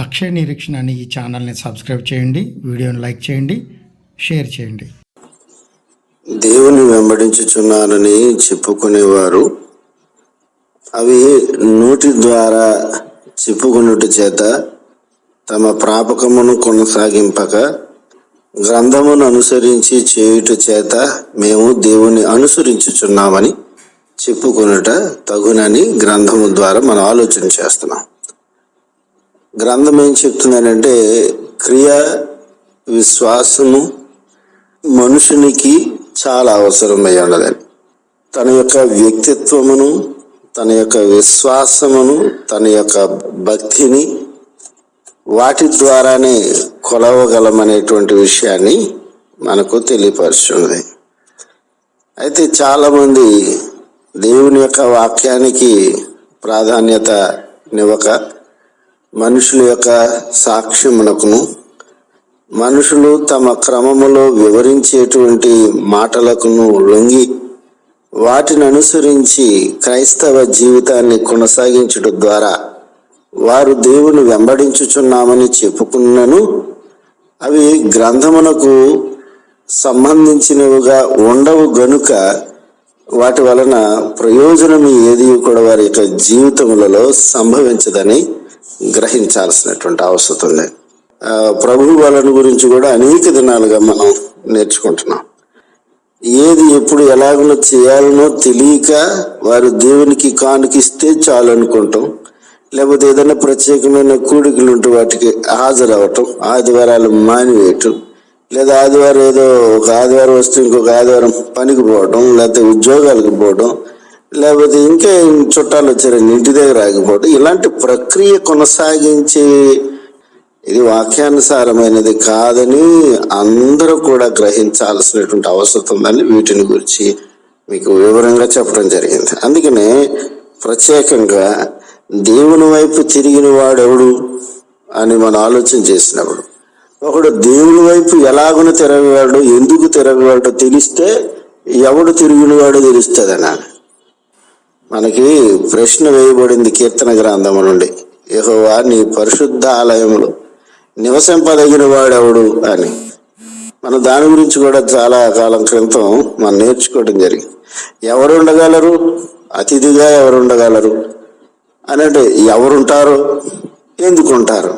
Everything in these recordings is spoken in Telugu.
అక్షయ నిరీక్షణ అనే ఈ ఛానల్ని సబ్స్క్రైబ్ చేయండి వీడియోని లైక్ చేయండి షేర్ చేయండి. దేవుని వెంబడించుచున్నానని చెప్పుకునేవారు. అవి నోటి ద్వారా చెప్పుకున్నట చేత తమ ప్రాపకమును కొనసాగింపక గ్రంథమును అనుసరించి చేయుట చేత మేము దేవుని అనుసరించుచున్నామని చెప్పుకునుట తగునని గ్రంథము ద్వారా మనం ఆలోచన చేస్తున్నాం. గ్రంథం ఏం చెప్తుందనంటే క్రియ విశ్వాసము మనుషునికి చాలా అవసరమై ఉన్నదని తన యొక్క వ్యక్తిత్వమును తన యొక్క విశ్వాసమును తన యొక్క భక్తిని వాటి ద్వారానే కొలవగలమనేటువంటి విషయాన్ని మనకు తెలియపరుస్తుంది. అయితే చాలామంది దేవుని యొక్క వాక్యానికి ప్రాధాన్యత నివ్వక మనుషుల యొక్క సాక్ష్యమునకును మనుషులు తమ క్రమములో వివరించేటువంటి మాటలకును లొంగి వాటిని అనుసరించి క్రైస్తవ జీవితాన్ని కొనసాగించడం ద్వారా వారు దేవుని వెంబడించుచున్నామని చెప్పుకున్నను. అవి గ్రంథమునకు సంబంధించినవిగా ఉండవు గనుక వాటి వలన ప్రయోజనం ఏది కూడా వారి యొక్క జీవితములలో సంభవించదని గ్రహించాల్సినటువంటి అవసరం ఉంది. ప్రభు వాళ్ళని గురించి కూడా అనేక దినాలుగా మనం నేర్చుకుంటున్నాం. ఏది ఎప్పుడు ఎలాగనో చేయాలనో తెలియక వారు దేవునికి కానుకిస్తే చాలు అనుకుంటాం. లేకపోతే ఏదైనా ప్రత్యేకమైన కూడికలు ఉంటే వాటికి హాజరవటం ఆదివారాలు మానివేయటం లేదా ఆదివారం ఏదో ఒక ఆదివారం వస్తే ఇంకొక ఆదివారం పనికి పోవడం లేకపోతే ఉద్యోగాలకు పోవడం లేకపోతే ఇంకా చుట్టాలు వచ్చారండి ఇంటి దగ్గర ఆగిపోవడం. ఇలాంటి ప్రక్రియ కొనసాగించే ఇది వాక్యానుసారమైనది కాదని అందరూ కూడా గ్రహించాల్సినటువంటి అవసరం ఉందని వీటిని గురించి మీకు వివరంగా చెప్పడం జరిగింది. అందుకనే ప్రత్యేకంగా దేవుని వైపు తిరిగిన వాడెవడు అని మనం ఆలోచన చేసినప్పుడు ఒకడు దేవుని వైపు ఎలాగున తిరగవాడు ఎందుకు తిరగవాడో తెలిస్తే ఎవడు తిరిగినవాడో తెలుస్తుంది అన్నాడు మనకి ప్రశ్న వేయబడింది కీర్తన గ్రంథము నుండి. యహోవా నీ పరిశుద్ధ ఆలయంలో నివసింపదగిన వాడెవడు అని. మనం దాని గురించి కూడా చాలా కాలం క్రితం మనం నేర్చుకోవడం జరిగింది. ఎవరు ఉండగలరు అతిథిగా ఎవరు ఉండగలరు అని అంటే ఎవరుంటారు? ఎందుకుంటారు?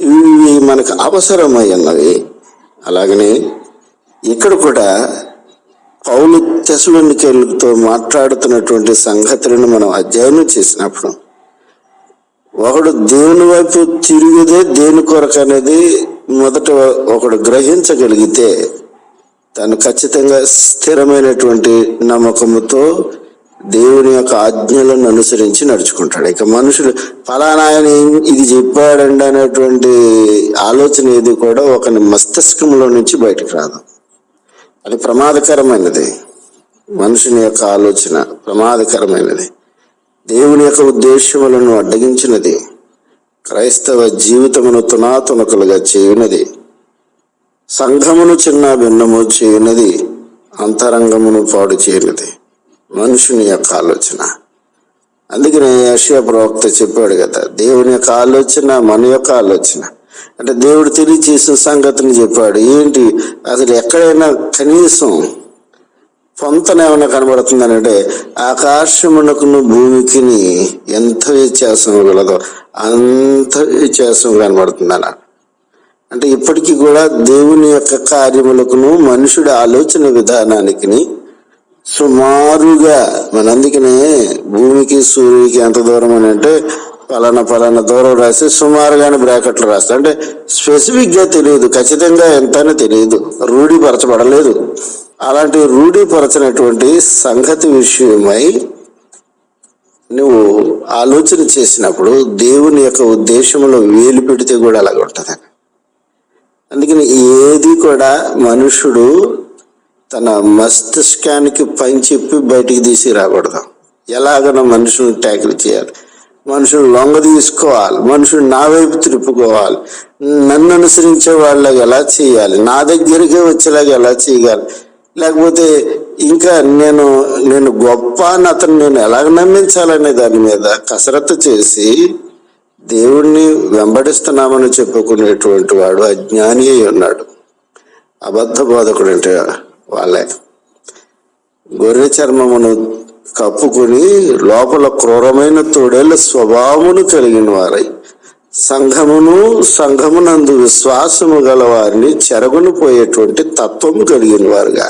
ఇవి మనకు అవసరమై ఉన్నవి. అలాగనే ఇక్కడ కూడా పౌలు తెసులతో మాట్లాడుతున్నటువంటి సంగతులను మనం అధ్యయనం చేసినప్పుడు ఒకడు దేవుని వైపు తిరిగిదే దేని కొరకు అనేది మొదట ఒకడు గ్రహించగలిగితే తను ఖచ్చితంగా స్థిరమైనటువంటి నమ్మకముతో దేవుని యొక్క ఆజ్ఞలను అనుసరించి నడుచుకుంటాడు. ఇక మనుషులు ఫలానా ఆయన ఇది చెప్పాడండి అనేటువంటి ఆలోచన ఏది కూడా ఒకని మస్తిష్కంలో నుంచి బయటకు రాదు. అది ప్రమాదకరమైనది. మనుషుని యొక్క ఆలోచన ప్రమాదకరమైనది. దేవుని యొక్క ఉద్దేశములను అడ్డగించినది. క్రైస్తవ జీవితమును తునాతునకలుగా చేయునది. సంఘమును చిన్న భిన్నము చేయునది. అంతరంగమును పాడు చేయనది. మనుషుని యొక్క ఆలోచన. అందుకనే యెషయా ప్రవక్త చెప్పాడు కదా దేవుని యొక్క ఆలోచన మన యొక్క ఆలోచన. అంటే దేవుడు తెలియచేసిన సంగతిని చెప్పాడు. ఏంటి? అసలు ఎక్కడైనా కనీసం పొంతన ఏమైనా కనబడుతుందనంటే ఆకాశమునకును భూమికిని ఎంత వ్యత్యాసం గలదో అంత వ్యత్యాసం కనబడుతుంది అన్న అంటే ఇప్పటికీ కూడా దేవుని యొక్క కార్యములకును మనుషుడి ఆలోచన విధానానికి సుమారుగా మన అందుకనే భూమికి సూర్యుడికి ఎంత దూరం అని అంటే పలానా పలానా దూరం రాసి సుమారుగానే బ్రాకెట్లు రాస్తా. అంటే స్పెసిఫిక్గా తెలియదు ఖచ్చితంగా ఎంతనే తెలియదు రూఢీపరచబడలేదు. అలాంటి రూఢీపరచినటువంటి సంగతి విషయమై నువ్వు ఆలోచన చేసినప్పుడు దేవుని యొక్క ఉద్దేశంలో వేలు పెడితే కూడా అలాగ ఉంటుంది. అందుకని ఏది కూడా మనుషుడు తన మస్తిష్కానికి పని చెప్పి బయటికి తీసి రాకూడదు. ఎలాగనో మనుషుని ట్యాకిల్ చేయాలి. మనుషులు లొంగ తీసుకోవాలి మనుషులు నా వైపు తిరుపుకోవాలి నన్ను అనుసరించే వాళ్ళకి ఎలా చేయాలి నా దగ్గరికే వచ్చేలాగా ఎలా చేయాలి? లేకపోతే ఇంకా నేను నేను గొప్ప అని అతను నేను ఎలాగ నమ్మించాలనే దాని మీద కసరత్తు చేసి దేవుణ్ణి వెంబడిస్తున్నామని చెప్పుకునేటువంటి వాడు అజ్ఞాని అయి ఉన్నాడు. అబద్ధ బోధకుడు అంటే వాళ్ళే. గొర్రె చర్మమును కప్పుకుని లోపల క్రూరమైన తోడేళ్ళ స్వభావమును కలిగిన వారై సంఘమును సంఘమునందు విశ్వాసము గల వారిని చెరగును పోయేటువంటి తత్వము కలిగిన వారుగా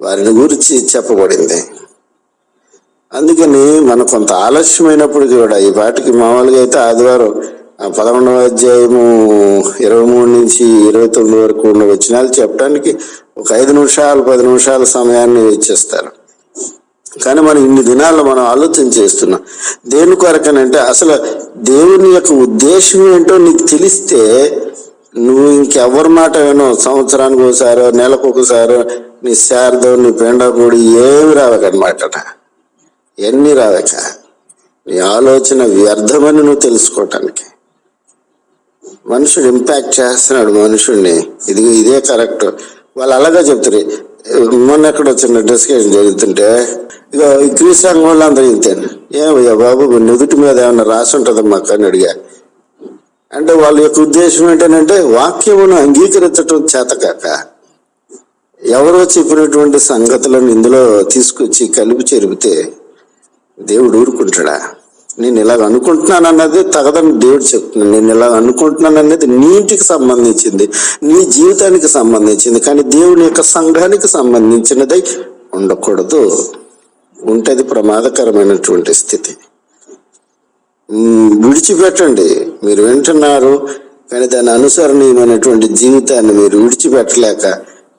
వారిని గురించి చెప్పబడింది. అందుకని మన కొంత ఆలస్యమైనప్పటికీ కూడా ఈ పాటికి మామూలుగా అయితే ఆదివారం ఆ పదకొండవ అధ్యాయము ఇరవై మూడు నుంచి ఇరవై తొమ్మిది వరకు ఉన్న వచనాలు చెప్పడానికి ఒక ఐదు నిమిషాలు పది నిమిషాల సమయాన్ని ఇచ్చేస్తారు కానీ మనం ఇన్ని దినాల్లో మనం ఆలోచన చేస్తున్నాం దేని కొరకనంటే అసలు దేవుని యొక్క ఉద్దేశం ఏంటో నీకు తెలిస్తే నువ్వు ఇంకెవరి మాట వినో? సంవత్సరానికి ఒకసారో నెలకు ఒకసారో నీ శారదం నీ పెండకూడి ఏమి రావకనమాట ఎన్ని రావక నీ ఆలోచన వ్యర్థమని నువ్వు తెలుసుకోవటానికి. మనుషుడు ఇంపాక్ట్ చేస్తున్నాడు మనుషుడిని ఇది ఇదే కరెక్ట్ వాళ్ళు అలాగే చెప్తారు మొన్న ఎక్కడ చిన్న డిస్కషన్ జరుగుతుంటే ఇక ఈ క్రీస్తాంగం వాళ్ళు అందరూ ఇంతేను ఏమయ్యా బాబు నుదుటి మీద ఏమన్నా రాసి ఉంటుందమ్మా? కానీ అని అడిగా. అంటే వాళ్ళ యొక్క ఉద్దేశం ఏంటంటే వాక్యమును అంగీకరించటం చేతకాక ఎవరో చెప్పినటువంటి సంగతులను ఇందులో తీసుకొచ్చి కలిపి చెరిపితే దేవుడు ఊరుకుంటాడా? నేను ఇలాగ అనుకుంటున్నాను అన్నది తగదని దేవుడు చెప్తున్నాను నేను ఇలాగ అనుకుంటున్నాను అనేది నీ ఇంటికి సంబంధించింది నీ జీవితానికి సంబంధించింది కానీ దేవుని యొక్క సంఘానికి సంబంధించినదై ఉండకూడదు. ఉంటది ప్రమాదకరమైనటువంటి స్థితి. విడిచిపెట్టండి. మీరు వింటున్నారు కానీ దాని అనుసరణీయమైనటువంటి జీవితాన్ని మీరు విడిచిపెట్టలేక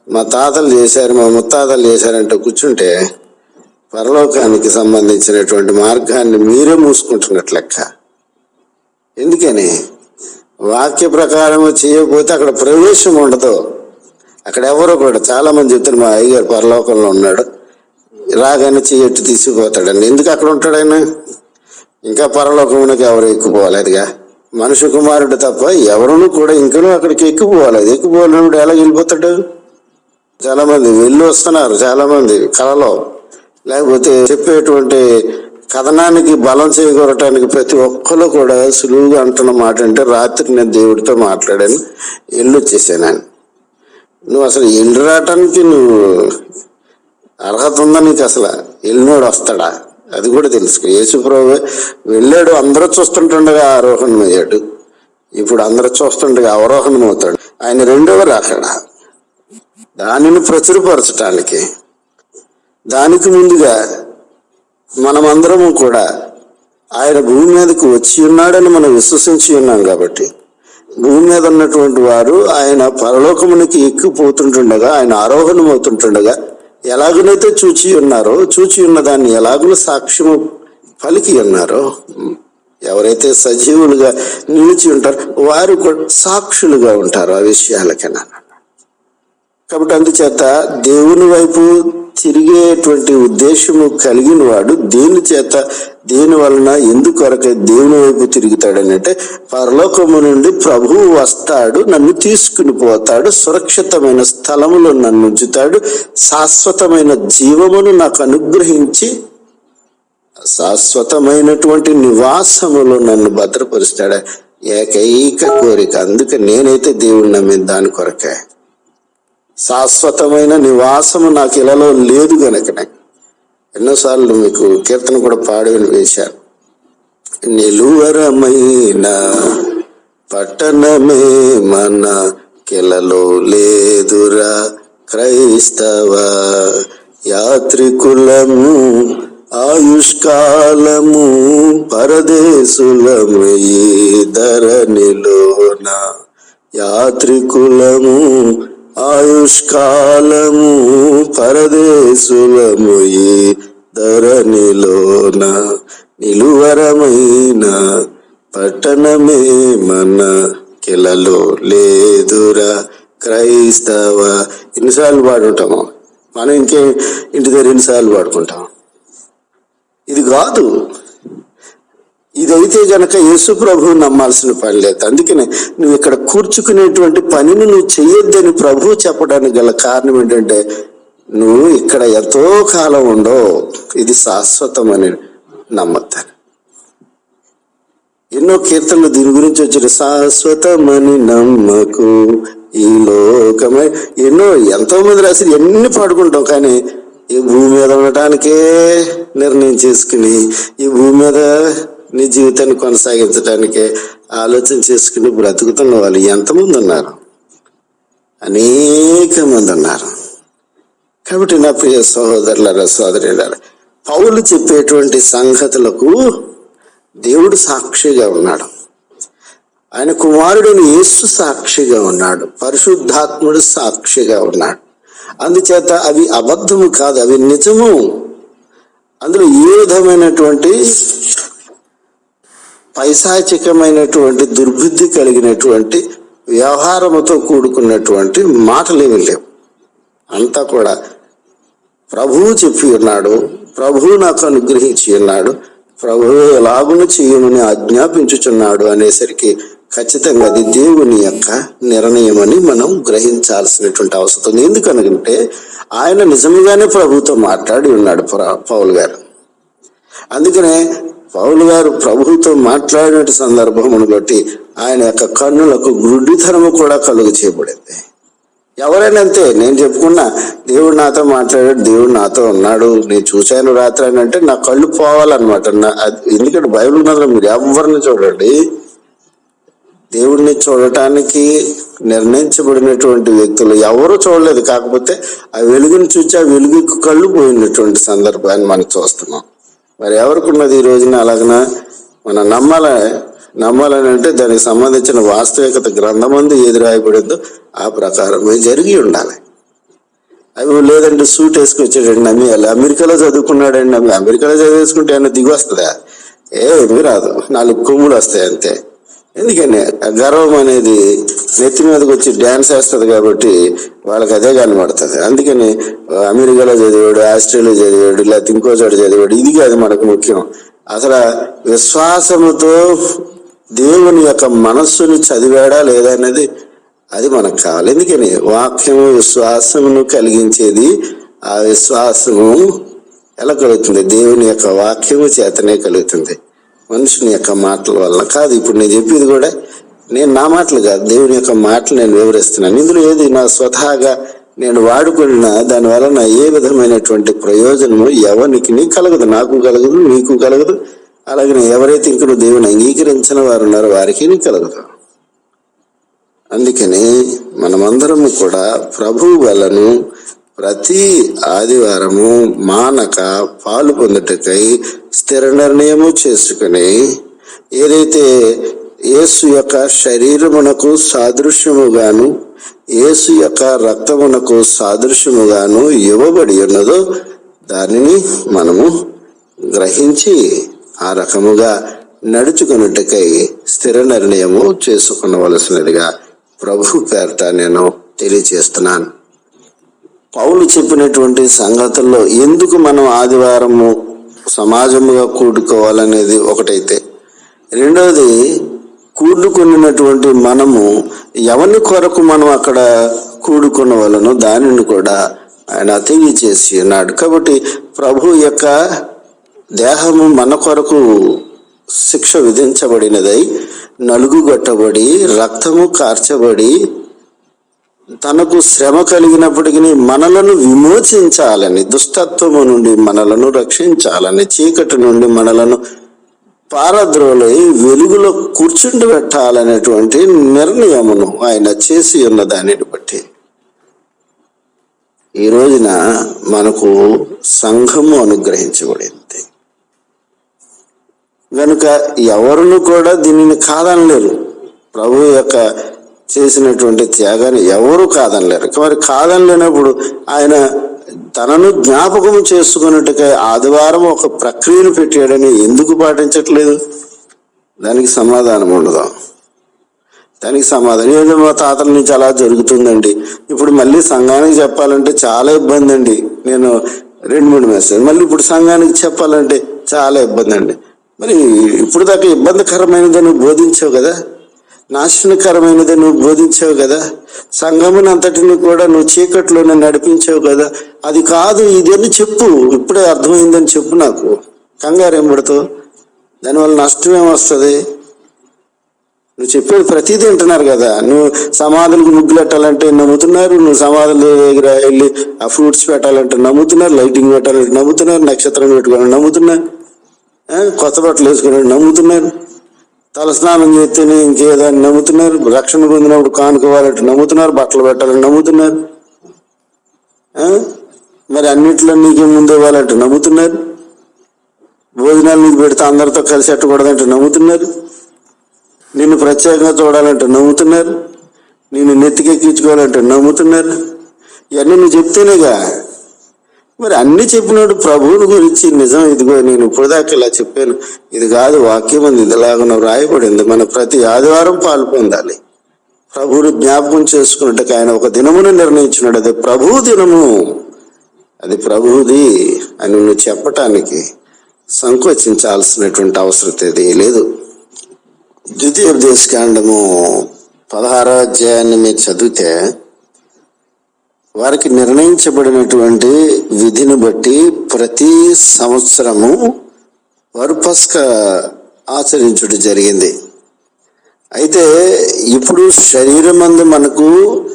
మా తాతలు చేశారు మా ముత్తాతలు చేశారంటే కూర్చుంటే పరలోకానికి సంబంధించినటువంటి మార్గాన్ని మీరే మూసుకుంటున్నట్లు లెక్క. ఎందుకని? వాక్య ప్రకారం చేయకపోతే అక్కడ ప్రవేశం ఉండదు. అక్కడ ఎవరో కూడా చాలా మంది చెప్తారు మా అయ్యగారు పరలోకంలో ఉన్నాడు. రాగానే చెయ్యట్టు తీసుకుపోతాడండి. ఎందుకు అక్కడ ఉంటాడు ఆయన? ఇంకా పరలోకమునకి ఎవరు ఎక్కిపోలేదుగా మనుషు కుమారుడు తప్ప ఎవరును కూడా ఇంకనూ అక్కడికి ఎక్కిపోలేదు ఎక్కుపోలేనప్పుడు ఎలా వెళ్ళిపోతాడు? చాలా మంది వెళ్ళి వస్తున్నారు చాలా మంది కళలో లేకపోతే చెప్పేటువంటి కథనానికి బలం చేకూరటానికి ప్రతి ఒక్కరు కూడా సులువుగా అంటున్న మాట అంటే రాత్రి నేను దేవుడితో మాట్లాడాను ఎల్లు వచ్చేసాను నువ్వు అసలు ఎల్లు రావటానికి నువ్వు అర్హత ఉందా నీకు అసలు? వెళ్ళినోడు వస్తాడా? అది కూడా తెలుసుకో. యేసుప్రభు వెళ్ళాడు అందరూ చూస్తుంటుండగా ఆరోహణం అయ్యాడు ఇప్పుడు అందరూ చూస్తుండగా అవరోహణం అవుతాడు ఆయన రెండవ రాకడా దానిని ప్రచురపరచటానికి దానికి ముందుగా మనమందరము కూడా ఆయన భూమి మీదకి వచ్చి ఉన్నాడని మనం విశ్వసించి ఉన్నాం కాబట్టి భూమి మీద ఉన్నటువంటి వారు ఆయన పరలోకమునికి ఎక్కిపోతుంటుండగా ఆయన ఆరోహణం అవుతుంటుండగా ఎలాగనైతే చూచి ఉన్నారో చూచి ఉన్న దాన్ని ఎలాగున సాక్ష్యము పలికి ఉన్నారో ఎవరైతే సజీవులుగా నిలిచి ఉంటారో వారు కూడా సాక్షులుగా ఉంటారు ఆ విషయాలకైనా కాబట్టి అందుచేత దేవుని వైపు తిరిగేటువంటి ఉద్దేశము కలిగిన వాడు దేని చేత దేని వలన ఎందుకొరకే దేవుని వైపు తిరుగుతాడనంటే పరలోకము నుండి ప్రభువు వస్తాడు నన్ను తీసుకుని పోతాడు సురక్షితమైన స్థలములో నన్ను ఉంచుతాడు శాశ్వతమైన జీవమును నాకు అనుగ్రహించి శాశ్వతమైనటువంటి నివాసములో నన్ను భద్రపరుస్తాడు. ఏకైక కోరిక. అందుకే నేనైతే దేవుని నమ్మిన దాని కొరకే. శాశ్వతమైన నివాసము నాకు ఇలాలో లేదు గనకనే. ఎన్నోసార్లు మీకు కీర్తన కూడా పాడి వేశాను. నిలువరమైన పట్టణమే మన కిలలో లేదురా క్రైస్తవ యాత్రికులము ఆయుష్కాలము పరదేశులము ఈ ధరణిలోన యాత్రికులము ఆయుష్కాలము పరదేశులముయి ధరణిలోన నిలువరమైన పట్టణమే మన కిలలో లేదురా క్రైస్తవ. ఎన్నిసార్లు పాడుంటాము మనం ఇంకే ఇంటి దగ్గర ఎన్నిసార్లు పాడుకుంటాం? ఇది కాదు. ఇదైతే గనక యేసు ప్రభువు నమ్మాల్సిన పని లేదు. అందుకనే నువ్వు ఇక్కడ కూర్చుకునేటువంటి పనిని నువ్వు చెయ్యొద్దని ప్రభువు చెప్పడానికి గల కారణం ఏంటంటే నువ్వు ఇక్కడ ఎంతో కాలం ఉండో ఇది శాశ్వతమని నమ్మద్దని. ఎన్నో కీర్తనలు దీని గురించి వచ్చిన శాశ్వతమని నమ్మకు ఈ లోకమై. ఎన్నో ఎంతో మంది రాసి ఎన్ని పాడుకుంటాం కానీ ఈ భూమి మీద ఉండటానికే నిర్ణయం చేసుకుని ఈ భూమి మీద నీ జీవితాన్ని కొనసాగించడానికి ఆలోచన చేసుకుని బ్రతుకుతున్న వాళ్ళు ఎంతమంది ఉన్నారు? అనేక మంది ఉన్నారు. కాబట్టి నా ప్రియ సహోదరుల సోదరులారా పౌలు చెప్పేటువంటి సంగతులకు దేవుడు సాక్షిగా ఉన్నాడు. ఆయన కుమారుడిని యేసు సాక్షిగా ఉన్నాడు. పరిశుద్ధాత్ముడు సాక్షిగా ఉన్నాడు. అందుచేత అవి అబద్ధము కాదు అవి నిజము. అందులో ఏ విధమైనటువంటి పైశాచికమైనటువంటి దుర్బుద్ధి కలిగినటువంటి వ్యవహారముతో కూడుకున్నటువంటి మాటలేమి లేవు. అంతా కూడా ప్రభువు చెప్పి ఉన్నాడు ప్రభువు నాకు అనుగ్రహించి ఉన్నాడు ప్రభువు ఎలాగును చేయమని ఆజ్ఞాపించుచున్నాడు అనేసరికి ఖచ్చితంగా అది దేవుని యొక్క నిర్ణయం అని మనం గ్రహించాల్సినటువంటి అవసరం ఉంది. ఎందుకనుకుంటే ఆయన నిజంగానే ప్రభుతో మాట్లాడి ఉన్నాడు పౌల్ గారు. అందుకనే పౌలు గారు ప్రభుతో మాట్లాడిన సందర్భమును బట్టి ఆయన యొక్క కన్నులకు గుడ్డితనము కూడా కలుగు చేయబడింది. ఎవరైనా అంతే నేను చెప్పుకున్నా దేవుడు నాతో మాట్లాడాడు దేవుడు నాతో ఉన్నాడు నేను చూశాను రాత్రి అని అంటే నా కళ్ళు పోవాలన్నమాట. నా ఎందుకంటే బైబిల్ మాత్రం మీరు ఎవరిని చూడండి? దేవుడిని చూడటానికి నిర్ణయించబడినటువంటి వ్యక్తులు ఎవరు చూడలేదు. కాకపోతే ఆ వెలుగుని చూసి ఆ వెలుగు కళ్ళు పోయినటువంటి సందర్భాన్ని మనం చూస్తున్నాం. మరి ఎవరికి ఉన్నది ఈ రోజున అలాగన? మనం నమ్మాల. నమ్మాలని అంటే దానికి సంబంధించిన వాస్తవికత గ్రంథమందు ఏది రాయబడిందో ఆ ప్రకారమే జరిగి ఉండాలి. అవి లేదంటే సూట్ వేసుకొచ్చాడండి నమ్మి అమెరికాలో చదువుకున్నాడండి నమ్మి అమెరికాలో చదివేసుకుంటే ఆయన దిగి వస్తుందా? ఏమీ రాదు. నాలుగు కొమ్ములు వస్తాయి అంతే ఎందుకని? గర్వం అనేది నెత్తి మీదకి వచ్చి డ్యాన్స్ వేస్తుంది కాబట్టి వాళ్ళకి అదే కనబడుతుంది. అందుకని అమెరికాలో చదివాడు ఆస్ట్రేలియా చదివాడు లేకపోతే ఇంకో చోట చదివాడు ఇది కాదు మనకు ముఖ్యం. అసలు విశ్వాసముతో దేవుని యొక్క మనస్సుని చదివాడా లేదా అనేది అది మనకు కావాలి. ఎందుకని? వాక్యము విశ్వాసమును కలిగించేది ఆ విశ్వాసము ఎలా కలుగుతుంది? దేవుని యొక్క వాక్యము చేతనే కలుగుతుంది. మనుషుని యొక్క మాటల వల్ల కాదు. ఇప్పుడు నేను చెప్పేది కూడా నేను నా మాటలు కాదు. దేవుని యొక్క మాటలు నేను వివరిస్తున్నాను. ఇందులో ఏది నా స్వతహాగా నేను వాడుకున్న దాని వలన ఏ విధమైనటువంటి ప్రయోజనము ఎవరికి కలగదు? నాకు కలగదు నీకు కలగదు. అలాగే ఎవరైతే ఇంకను దేవుని అంగీకరించిన వారు ఉన్నారో వారికి కలగదు. అందుకని మనమందరము కూడా ప్రభు వలను ప్రతి ఆదివారము మానక పాలు పొందుటకై స్థిర నిర్ణయము చేసుకుని ఏదైతే యేసు యొక్క శరీరమునకు సాదృశ్యముగాను యేసు యొక్క రక్తమునకు సాదృశ్యముగాను ఇవ్వబడి ఉన్నదో దానిని మనము గ్రహించి ఆ రకముగా నడుచుకున్నట్టుకై స్థిర నిర్ణయము చేసుకునవలసినదిగా ప్రభు పేరట నేను తెలియచేస్తున్నాను పౌలు చెప్పినటువంటి సంగతుల్లో ఎందుకు మనం ఆదివారము సమాజముగా కూడుకోవాలనేది ఒకటైతే రెండవది కూడుకున్నటువంటి మనము ఎవరి కొరకు మనం అక్కడ కూడుకున్న వలన దానిని కూడా ఆయన తెలియచేసి ఉన్నాడు. కాబట్టి ప్రభు యొక్క దేహము మన కొరకు శిక్ష విధించబడినదై నలుగుగొట్టబడి రక్తము కార్చబడి తనకు శ్రమ కలిగినప్పటికీ మనలను విమోచించాలని దుష్టత్వము నుండి మనలను రక్షించాలని చీకటి నుండి మనలను పారద్రోలై వెలుగులో కూర్చుండి పెట్టాలనేటువంటి నిర్ణయమును ఆయన చేసి ఉన్న దానిని బట్టి. ఈ రోజున మనకు సంఘము అనుగ్రహించబడింది. కనుక ఎవరును కూడా దీనిని కాదనలేరు. ప్రభు యొక్క చేసినటువంటి త్యాగాన్ని ఎవరు కాదనలేరు. మరి కాదనలేనప్పుడు ఆయన తనను జ్ఞాపకం చేసుకున్నట్టుగా ఆదివారం ఒక ప్రక్రియను పెట్టాడని ఎందుకు పాటించట్లేదు? దానికి సమాధానం ఉండదు. దానికి సమాధానం. ఏదో మా తాతల నుంచి అలా జరుగుతుందండి. ఇప్పుడు మళ్ళీ సంఘానికి చెప్పాలంటే చాలా ఇబ్బంది అండి నేను రెండు మూడు మెసేజ్ మళ్ళీ ఇప్పుడు సంఘానికి చెప్పాలంటే చాలా ఇబ్బంది అండి మరి ఇప్పుడు దాకా ఇబ్బందికరమైనది నువ్వు బోధించావు కదా? నాశనకరమైనది నువ్వు బోధించావు కదా? సంఘమునంతటిని కూడా నువ్వు చీకట్లోనే నడిపించావు కదా? అది కాదు ఇదని చెప్పు. ఇప్పుడే అర్థమైందని చెప్పు నాకు. కంగారు ఏం దానివల్ల నష్టం ఏమొస్తుంది నువ్వు చెప్పేది ప్రతిదీ వింటున్నారు కదా. నువ్వు సమాధులకు ముగ్గులెట్టాలంటే నమ్ముతున్నారు నువ్వు సమాధుల దగ్గర వెళ్ళి ఆ ఫ్రూట్స్ పెట్టాలంటే నమ్ముతున్నారు లైటింగ్ పెట్టాలంటే నమ్ముతున్నారు నక్షత్రం పెట్టుకోవాలని నమ్ముతున్నారు కొత్త బట్టలు వేసుకుని నమ్ముతున్నారు. తలస్నానం చేస్తేనే ఇంకేదని నమ్ముతున్నారు రక్షణ పొందినప్పుడు కానుకోవాలంటే నమ్ముతున్నారు బట్టలు పెట్టాలని నమ్ముతున్నారు. మరి అన్నిట్లో నీకే ముందు ఇవ్వాలంటే నమ్ముతున్నారు. భోజనాలు నీకు పెడితే అందరితో కలిసి ఎట్టకూడదంటే నమ్ముతున్నారు. నిన్ను ప్రత్యేకంగా చూడాలంటే నమ్ముతున్నారు. నిన్ను నెత్తికెక్కించుకోవాలంటే నమ్ముతున్నారు. ఇవన్నీ నువ్వు చెప్తేనేగా మరి అన్ని చెప్పినాడు ప్రభువుని గురించి నిజం ఇదిగో నేను ఇప్పుడు దాకా ఇలా చెప్పాను. ఇది కాదు వాక్యం ఉంది ఇదిలాగా రాయబడింది. మనం ప్రతి ఆదివారం పాలు పొందాలి. ప్రభువుని జ్ఞాపకం చేసుకున్నట్టుగా ఆయన ఒక దినమును నిర్ణయించినాడు. అది ప్రభు దినము. అది ప్రభువుది అని నువ్వు చెప్పటానికి సంకోచించాల్సినటువంటి అవసరం ఇది లేదు. ద్వితీయోపదేశకాండము పదహారో అధ్యాయాన్ని మీరు చదివితే వారికి నిర్ణయించబడినటువంటి విధిని బట్టి ప్రతి సంవత్సరము వారు పస్క ఆచరించుట జరిగింది. అయితే ఇప్పుడు శరీరం అందు మనకు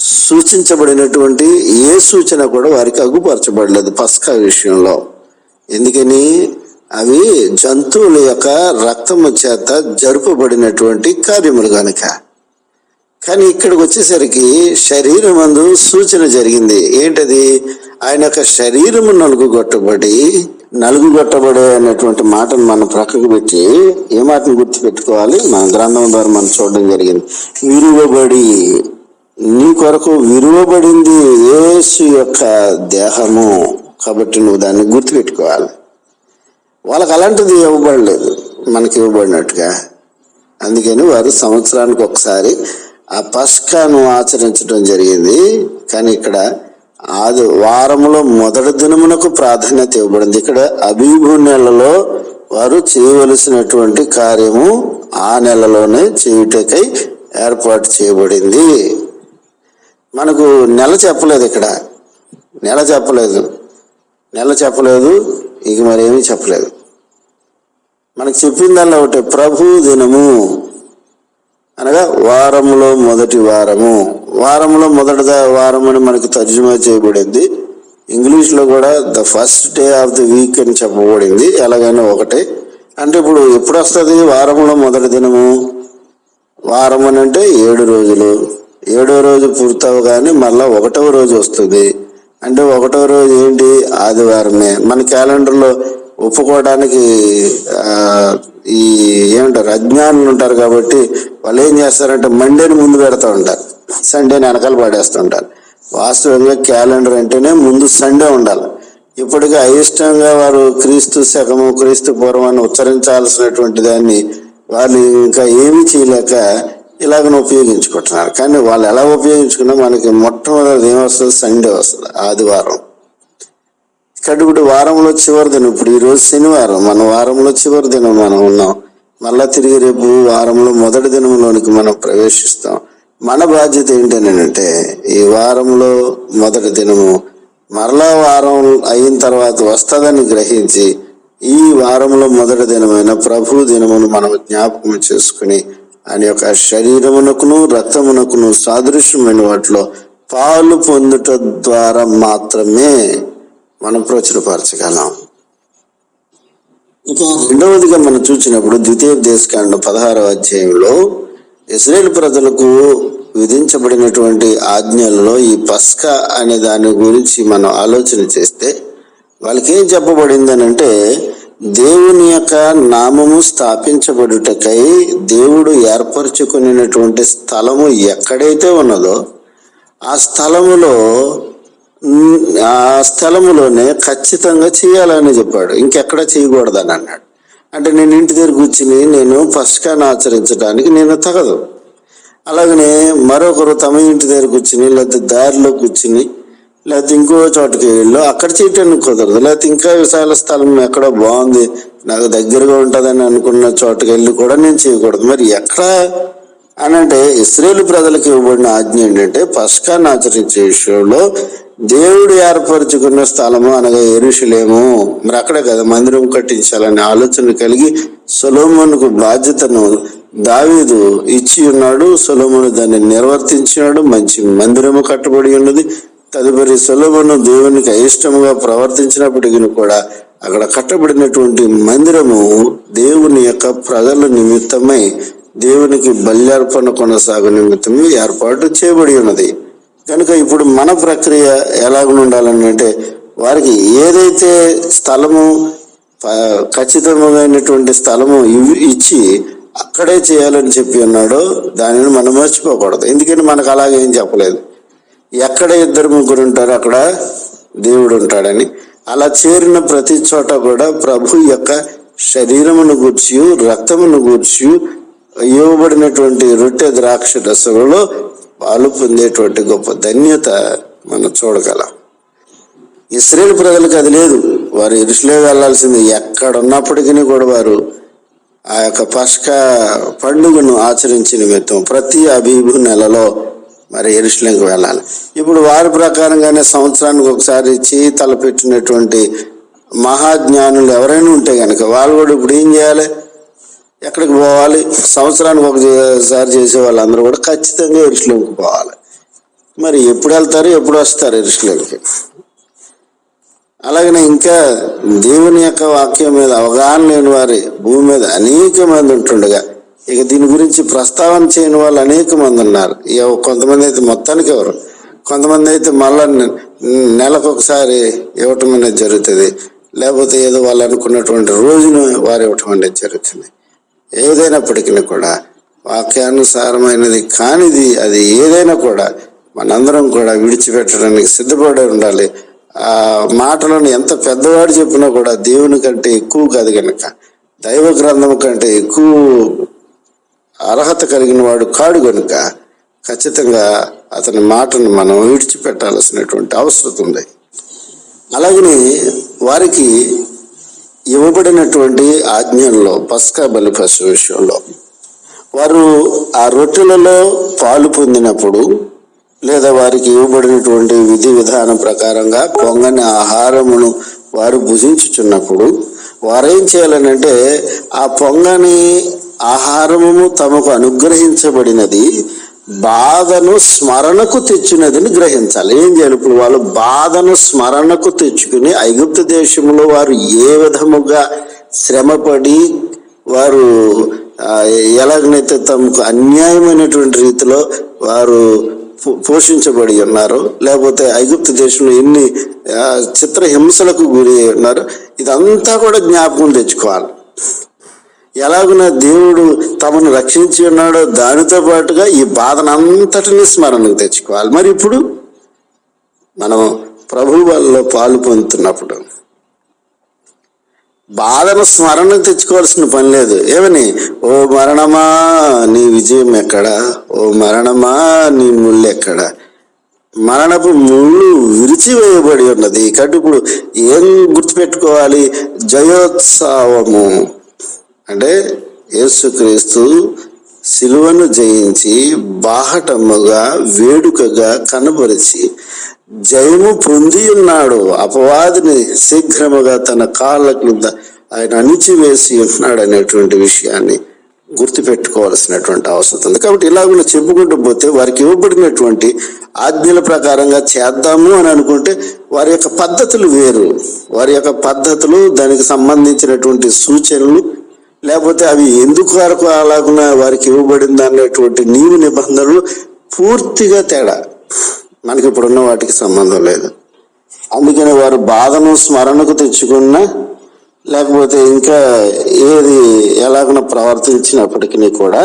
సూచించబడినటువంటి ఏ సూచన కూడా వారికి అగుపరచబడలేదు పస్కా విషయంలో. ఎందుకని? అవి జంతువుల యొక్క రక్తము చేత జరుపబడినటువంటి కార్యములు కనుక కానీ ఇక్కడికి వచ్చేసరికి అందు సూచన జరిగింది. ఏంటది? ఆయన యొక్క శరీరము నలుగుగొట్టబడి నలుగుగొట్టబడే అనేటువంటి మాటను మనం ప్రక్కకు పెట్టి ఏ మాటను గుర్తుపెట్టుకోవాలి? మన గ్రంథం ద్వారా మనం చూడడం జరిగింది. విరువబడి నీ కొరకు విరువబడింది యేసు యొక్క దేహము. కాబట్టి నువ్వు దాన్ని గుర్తుపెట్టుకోవాలి. వాళ్ళకి అలాంటిది ఇవ్వబడలేదు. మనకి ఇవ్వబడినట్టుగా. అందుకని వారు సంవత్సరానికి ఒకసారి ఆ పస్కాను ఆచరించడం జరిగింది. కానీ ఇక్కడ ఆది వారంలో మొదటి దినమునకు ప్రాధాన్యత ఇవ్వబడింది. ఇక్కడ అభిభూ నెలలో వారు చేయవలసినటువంటి కార్యము ఆ నెలలోనే చేయుటకై ఏర్పాటు చేయబడింది. మనకు నెల చెప్పలేదు ఇక్కడ. నెల చెప్పలేదు. నెల చెప్పలేదు. ఇక మరేమీ చెప్పలేదు. మనకు చెప్పిందల్లా ఒకటే ప్రభు దినము అనగా వారములో మొదటి వారము. వారంలో మొదటి వారం అని మనకి తర్జుమా చేయబడింది. ఇంగ్లీష్లో కూడా the first day of the week అని చెప్పబడింది. ఎలాగైనా ఒకటే. అంటే ఇప్పుడు ఎప్పుడు వస్తుంది? వారంలో మొదటి దినము. వారం అని అంటే ఏడు రోజులు. ఏడో రోజు పూర్తవగానే మళ్ళా ఒకటవ రోజు వస్తుంది. అంటే ఒకటవ రోజు ఏంటి? ఆదివారమే. మన క్యాలెండర్లో ఒప్పుకోవడానికి ఈ ఏమంటారు అజ్ఞానులు ఉంటారు కాబట్టి వాళ్ళు ఏం చేస్తారంటే మండేని ముందు పెడతా ఉంటారు. సండేని వెనకాల పడేస్తుంటారు వాస్తవంగా క్యాలెండర్ అంటేనే ముందు సండే ఉండాలి. ఇప్పటికీ అయిష్టంగా వారు క్రీస్తు శకము క్రీస్తు పూర్వం అని ఉచ్చరించాల్సినటువంటి దాన్ని వాళ్ళు ఇంకా ఏమీ చేయలేక ఇలాగనే ఉపయోగించుకుంటున్నారు. కానీ వాళ్ళు ఎలా ఉపయోగించుకున్నా మనకి మొట్టమొదటి ఏమొస్తుంది సండే వస్తుంది ఆదివారం. కాబట్టి ఇప్పుడు వారంలో చివరి దినం. ఇప్పుడు ఈరోజు శనివారం. మన వారంలో చివరి దినం మనం ఉన్నాం. మళ్ళా తిరిగి రేపు వారంలో మొదటి దినంలోనికి మనం ప్రవేశిస్తాం. మన బాధ్యత ఏంటనంటే ఈ వారంలో మొదటి దినము మరలా వారం అయిన తర్వాత వస్తుందని గ్రహించి ఈ వారంలో మొదటి దినమైన ప్రభు దినమును మనం జ్ఞాపకం చేసుకుని ఆయన యొక్క శరీరమునకును రక్తమునకును సాదృశ్యమైన వాటిలో పాలు పొందుట ద్వారా మాత్రమే మనం ప్రచురపరచగలం. ఇక రెండవదిగా మనం చూసినప్పుడు ద్వితీయ దేశకాండ పదహారవ అధ్యాయంలో ఇస్రాయేల్ ప్రజలకు విధించబడినటువంటి ఆజ్ఞలలో ఈ పస్కా అనే దాని గురించి మనం ఆలోచన చేస్తే వాళ్ళకి ఏం చెప్పబడిందనంటే దేవుని యొక్క నామము స్థాపించబడుటకై దేవుడు ఏర్పరచుకునేటువంటి స్థలము ఎక్కడైతే ఉన్నదో ఆ స్థలములో ఆ స్థలములోనే ఖచ్చితంగా చేయాలని చెప్పాడు. ఇంకెక్కడ చేయకూడదని అన్నాడు. అంటే నేను ఇంటి దగ్గర కూర్చుని నేను పస్కాన్ని ఆచరించడానికి నేను తగదు. అలాగనే మరొకరు తమ ఇంటి దగ్గర కూర్చుని లేకపోతే దారిలో కూర్చుని లేకపోతే ఇంకో చోటకి వెళ్ళు అక్కడ చేయటానికి కుదరదు. లేకపోతే ఇంకా విశాల స్థలం ఎక్కడో బాగుంది నాకు దగ్గరగా ఉంటుందని అనుకున్న చోటకి వెళ్ళి కూడా నేను చేయకూడదు. మరి ఎక్కడ అని అంటే ఇస్రేలు ప్రజలకు ఇవ్వబడిన ఆజ్ఞ ఏంటంటే పస్కాన్ని ఆచరించే విషయంలో దేవుడు ఏర్పరచుకున్న స్థలము అనగా ఎరుషులేము. మరి అక్కడే కదా మందిరం కట్టించాలనే ఆలోచన కలిగి సొలోమోన్కు బాధ్యతను దావీదు ఇచ్చి ఉన్నాడు. సొలోమును దాన్ని నిర్వర్తించినాడు. మంచి మందిరము కట్టబడి ఉన్నది. తదుపరి సొలోమును దేవునికి అయిష్టముగా ప్రవర్తించినప్పటికీ కూడా అక్కడ కట్టబడినటువంటి మందిరము దేవుని యొక్క ప్రజల నిమిత్తమై దేవునికి బల్యార్పణ కొనసాగు నిమిత్తం ఏర్పాటు చేయబడి ఉన్నది. కనుక ఇప్పుడు మన ప్రక్రియ ఎలాగుండాలని అంటే వారికి ఏదైతే స్థలము ఖచ్చితమైనటువంటి స్థలము ఇచ్చి అక్కడే చేయాలని చెప్పి ఉన్నాడో దానిని మనం మర్చిపోకూడదు. ఎందుకంటే మనకు అలాగే ఏం చెప్పలేదు. ఎక్కడ ఇద్దరు ముగ్గురు ఉంటారో అక్కడ దేవుడు ఉంటాడని. అలా చేరిన ప్రతి చోట కూడా ప్రభు యొక్క శరీరమును గూర్చి రక్తమును గూర్చి ఇవ్వబడినటువంటి రొట్టె ద్రాక్ష రసములో పాలు పొందేటువంటి గొప్ప ధన్యత మనం చూడగలం. ఇస్రాయేల్ ప్రజలకు అది లేదు. వారు ఇరుసులే వెళ్ళాల్సింది ఎక్కడ ఉన్నప్పటికీ కూడా వారు ఆ యొక్క పష్క పండుగను ఆచరించిన నిమిత్తం ప్రతి అభిభు నెలలో మరి ఎరుసలేంకి వెళ్ళాలి. ఇప్పుడు వారి ప్రకారంగానే సంవత్సరానికి ఒకసారి చేయి తలపెట్టినటువంటి మహాజ్ఞానులు ఎవరైనా ఉంటే కనుక వాళ్ళు కూడా ఇప్పుడు ఏం చేయాలి? ఎక్కడికి పోవాలి? సంవత్సరానికి ఒకసారి చేసే వాళ్ళందరూ కూడా ఖచ్చితంగా ఎరుసలేంకి పోవాలి. మరి ఎప్పుడు వెళ్తారు ఎప్పుడు వస్తారు ఎరుసలేంకి? అలాగనే ఇంకా దేవుని యొక్క వాక్యం మీద అవగాహన లేని వారి భూమి మీద అనేక మంది ఉంటుండగా ఇక దీని గురించి ప్రస్తావన చేయని వాళ్ళు అనేక మంది ఉన్నారు. ఇక కొంతమంది అయితే మొత్తానికి ఎవరు? కొంతమంది అయితే మళ్ళా నెలకు ఒకసారి ఇవ్వటం అనేది జరుగుతుంది. లేకపోతే ఏదో వాళ్ళు అనుకున్నటువంటి రోజును వారు ఇవ్వటం అనేది జరుగుతుంది. ఏదైనప్పటికీ కూడా వాక్యానుసారమైనది కానిది అది ఏదైనా కూడా మనందరం కూడా విడిచిపెట్టడానికి సిద్ధపడి ఉండాలి. ఆ మాటలను ఎంత పెద్దవాడు చెప్పినా కూడా దేవుని కంటే ఎక్కువ కాదు కనుక దైవ గ్రంథం కంటే ఎక్కువ అర్హత కలిగిన వాడు కాడు కనుక ఖచ్చితంగా అతని మాటను మనం విడిచిపెట్టాల్సినటువంటి అవసరం ఉంది. అలాగనే వారికి ఇవ్వబడినటువంటి ఆజ్ఞల్లో పస్కా బలిపశు విషయంలో. వారు ఆ రొట్టెలలో పాలు పొందినప్పుడు లేదా వారికి ఇవ్వబడినటువంటి విధి విధానం ప్రకారంగా పొంగని ఆహారమును వారు భుజించుచున్నప్పుడు వారేం చేయాలనంటే ఆ పొంగని ఆహారము తమకు అనుగ్రహించబడినది బాధను స్మరణకు తెచ్చినదని గ్రహించాలి. ఏం చేయాలి ఇప్పుడు వాళ్ళు బాధను స్మరణకు తెచ్చుకుని ఐగుప్తు దేశంలో వారు ఏ విధముగా శ్రమపడి వారు ఎలాగనైతే తమకు అన్యాయమైనటువంటి రీతిలో వారు పో- పోషించబడి ఉన్నారు లేకపోతే ఐగుప్తు దేశంలో ఎన్ని చిత్ర చిత్రహింసలకు గురి అయి ఉన్నారు ఇదంతా కూడా జ్ఞాపకం తెచ్చుకోవాలి. ఎలాగున దేవుడు తమను రక్షించి ఉన్నాడో దానితో పాటుగా ఈ బాధనంతటిని స్మరణకు తెచ్చుకోవాలి. మరి ఇప్పుడు మనం ప్రభు వల్ల పాలు పొందుతున్నప్పుడు బాధను స్మరణ తెచ్చుకోవాల్సిన పని లేదు. ఏమని? ఓ మరణమా నీ విజయం ఎక్కడ? ఓ మరణమా నీ ముళ్ళు ఎక్కడ? మరణపు ముళ్ళు విరిచివేయబడి ఉన్నది. కాబట్టి ఇప్పుడు ఏం గుర్తుపెట్టుకోవాలి? జయోత్సవము. అంటే యేసుక్రీస్తు సిలువను జయించి బాహటముగా వేడుకగా కనబరిచి జయము పొంది ఉన్నాడు అపవాదిని శీఘ్రముగా తన కాళ్ళ క్రింద ఆయన అణిచివేసి ఉన్నాడు అనేటువంటి విషయాన్ని గుర్తుపెట్టుకోవాల్సినటువంటి అవసరం ఉంది. కాబట్టి ఇలాగున్న చెప్పుకుంటూ పోతే వారికి ఇవ్వబడినటువంటి ఆజ్ఞల ప్రకారంగా చేద్దాము అని అనుకుంటే వారి యొక్క పద్ధతులు వేరు. వారి యొక్క పద్ధతులు దానికి సంబంధించినటువంటి సూచనలు లేకపోతే అవి ఎందుకు వరకు అలాగున్నా వారికి ఇవ్వబడింది అనేటువంటి నీవు నిబంధనలు పూర్తిగా తేడా. మనకి ఇప్పుడున్న వాటికి సంబంధం లేదు. అందుకని వారు బాధను స్మరణకు తెచ్చుకున్న లేకపోతే ఇంకా ఏది ఎలాగన ప్రవర్తించినప్పటికీ కూడా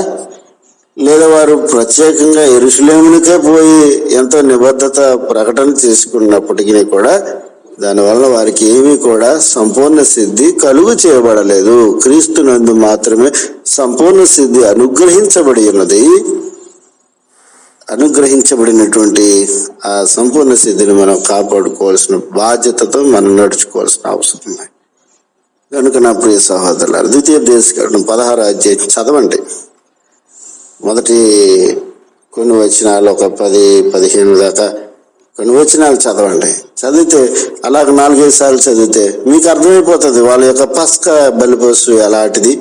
లేదా వారు ప్రత్యేకంగా ఎరుసలేమునికే పోయి ఎంతో నిబద్ధత ప్రకటన చేసుకున్నప్పటికీ కూడా దానివల్ల వారికి ఏమీ కూడా సంపూర్ణ సిద్ధి కలుగు చేయబడలేదు. క్రీస్తు నందు మాత్రమే సంపూర్ణ సిద్ధి అనుగ్రహించబడి ఉన్నది. అనుగ్రహించబడినటువంటి ఆ సంపూర్ణ సిద్ధిని మనం కాపాడుకోవాల్సిన బాధ్యతతో మనం నడుచుకోవాల్సిన అవసరం ఉంది. కనుక నా ప్రియ సహోదరులు ద్వితీయ దేశం పదహారు అధ్యాయం చదవండి. మొదటి కొన్ని వచనాలు ఒక పది పదిహేను దాకా కొన్ని వచనాలు చదవండి. చదివితే అలాగ నాలుగైదు సార్లు చదివితే మీకు అర్థమైపోతుంది వాళ్ళ యొక్క పస్క బలిపశు ఎలాంటిది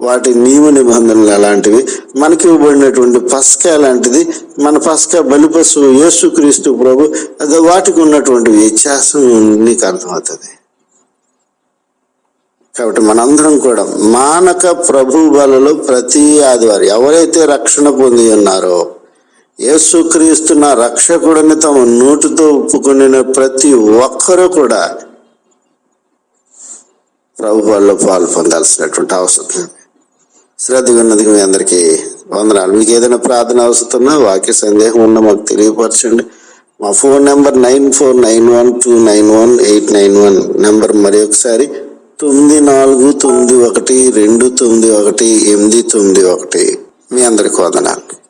వాటి నియమ నిబంధనలు ఎలాంటివి మనకి ఇవ్వబడినటువంటి పస్క ఎలాంటిది మన పస్క బలిపశు యేసుక్రీస్తు ప్రభు అది వాటికి ఉన్నటువంటి వ్యత్యాసం నీకు అర్థమవుతుంది. కాబట్టి మనందరం కూడా మానక ప్రభు బలలో ప్రతి ఆదివారం ఎవరైతే రక్షణ పొంది ఉన్నారో యేసుక్రీస్తు నా రక్షకుడిని తమ నోటితో ఒప్పుకునే ప్రతి ఒక్కరూ కూడా ప్రభు బలలో పాలు పొందాల్సినటువంటి అవసరం. ఉంది. శ్రద్ధ విన్నది మీ అందరికీ వందనాలు. మీకు ఏదైనా ప్రార్థన అవసరం వాక్య సందేహం ఉన్నా మాకు తెలియపరచండి. మా phone number nine four nine one two nine one eight nine one number. మరి ఒకసారి తొమ్మిది నాలుగు తొమ్మిది ఒకటి రెండు తొమ్మిది ఒకటి ఎనిమిది తొమ్మిది ఒకటి. మీ అందరికి వందనాలు.